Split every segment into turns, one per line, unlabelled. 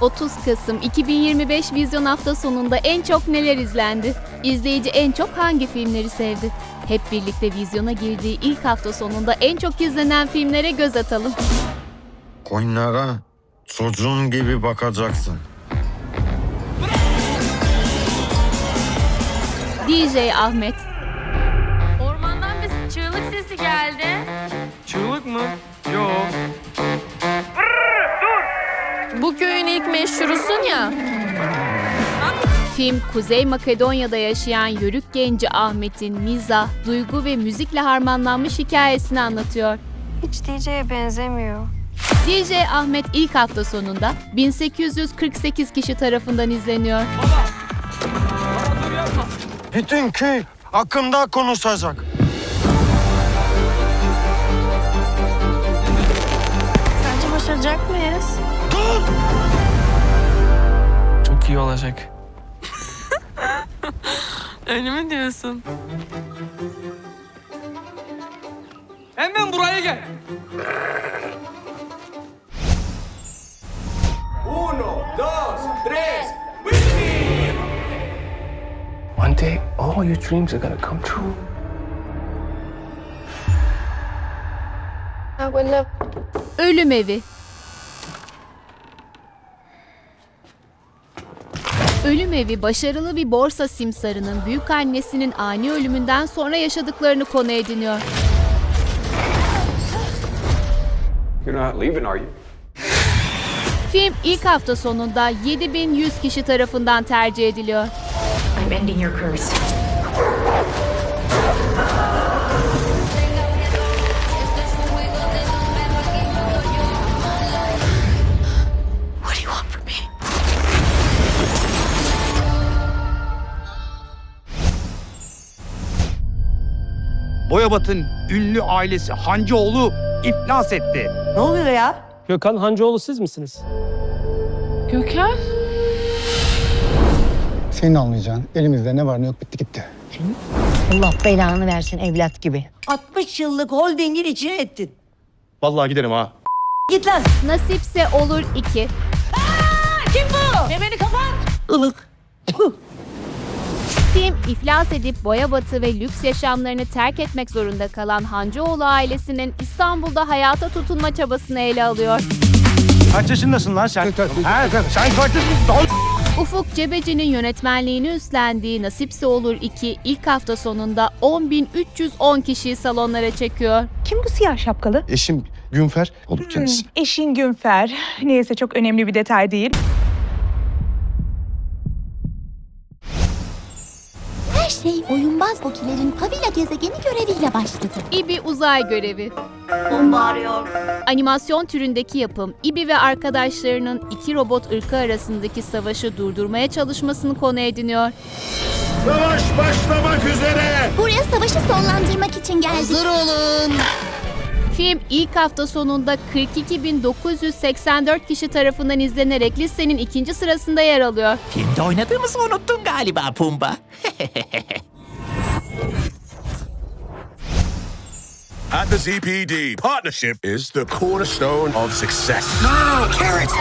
30 Kasım 2025 vizyon hafta sonunda en çok neler izlendi? İzleyici en çok hangi filmleri sevdi? Hep birlikte vizyona girdiği ilk hafta sonunda en çok izlenen filmlere göz atalım.
Koyunlara çocuğun gibi bakacaksın.
DJ Ahmet,
Ormandan bir çığlık sesi geldi.
Çığlık mı? Yo.
İlk meşhurusun ya.
film Kuzey Makedonya'da yaşayan yörük genci Ahmet'in mizah, duygu ve müzikle harmanlanmış hikayesini anlatıyor.
Hiç DJ'ye benzemiyor.
DJ Ahmet ilk hafta sonunda 1848 kişi tarafından izleniyor.
Bütün köy hakkında konuşacak.
Sence başaracak mıyız?
Çok iyi olacak.
Öyle mi diyorsun?
Hemen buraya gel.
One day, all your dreams are gonna come true.
Ölüm Evi Ölüm Evi başarılı bir borsa simsarının büyük annesinin ani ölümünden sonra yaşadıklarını konu ediniyor.
You're not leaving, are you?
Film ilk hafta sonunda 7100 kişi tarafından tercih ediliyor.
I'm ending your curse.
Boyabat'ın ünlü ailesi Hancıoğlu iflas etti.
Ne oluyor ya?
Gökhan Hancıoğlu siz misiniz?
Gökhan?
Senin almayacağın elimizde ne var ne yok bitti gitti.
Allah belanı versin evlat gibi.
60 yıllık holdingin içine ettin.
Vallahi giderim ha.
Git lan.
Nasipse olur 2.
Kim bu? Memeni kapat. Ilık.
Film iflas edip Boyabatı ve lüks yaşamlarını terk etmek zorunda kalan Hancıoğlu ailesinin İstanbul'da hayata tutunma çabasını ele alıyor.
Kaç yaşındasın lan sen? Ha, sen kaç yaşındasın?
Ufuk Cebeci'nin yönetmenliğini üstlendiği Nasipse Olur 2 ilk hafta sonunda 10.310 kişiyi salonlara çekiyor.
Kim bu siyah şapkalı?
Eşim Günfer olur kendisi.
Eşin Günfer. Neyse çok önemli bir detay değil.
Şey oyunbaz Bokilerin Pavila gezegeni göreviyle başladı.
İbi Uzay Görevi
Bomba arıyor.
Animasyon türündeki yapım, İbi ve arkadaşlarının iki robot ırkı arasındaki savaşı durdurmaya çalışmasını konu ediniyor.
Savaş başlamak üzere.
Buraya savaşı sonlandırmak için geldik.
Film ilk hafta sonunda 42.984 kişi tarafından izlenerek listenin ikinci sırasında yer alıyor.
Filmde oynadığımızı unuttun galiba Pumba.
At the ZPD, partnership is the cornerstone of success.
Carrots!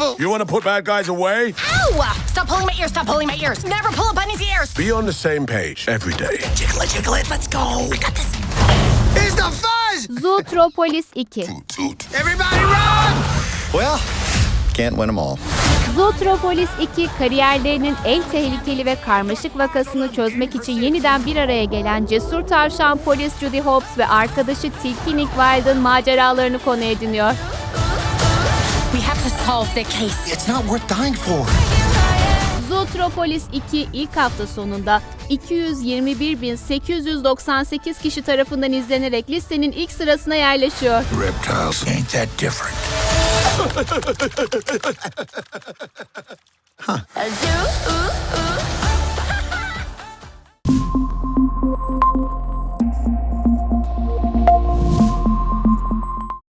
Beautiful. You want to put bad guys away?
Ow! Stop pulling my ears, stop pulling my ears. Never pull a bunny's ears.
Be on the same page every day.
Jiggle it, jiggle it, let's go. I got this.
It's the fuzz.
Zootropolis 2
Everybody run! Well, can't win them all.
Zootropolis 2 kariyerlerinin en tehlikeli ve karmaşık vakasını çözmek için yeniden bir araya gelen cesur tavşan polis Judy Hobbs ve arkadaşı Tilki Nick Wilde'ın maceralarını konu ediniyor.
To solve the case.
It's not worth dying for.
Zootropolis 2 ilk hafta sonunda 221.898 kişi tarafından izlenerek listenin ilk sırasına yerleşiyor.
Reptiles ain't that different.
Zoo.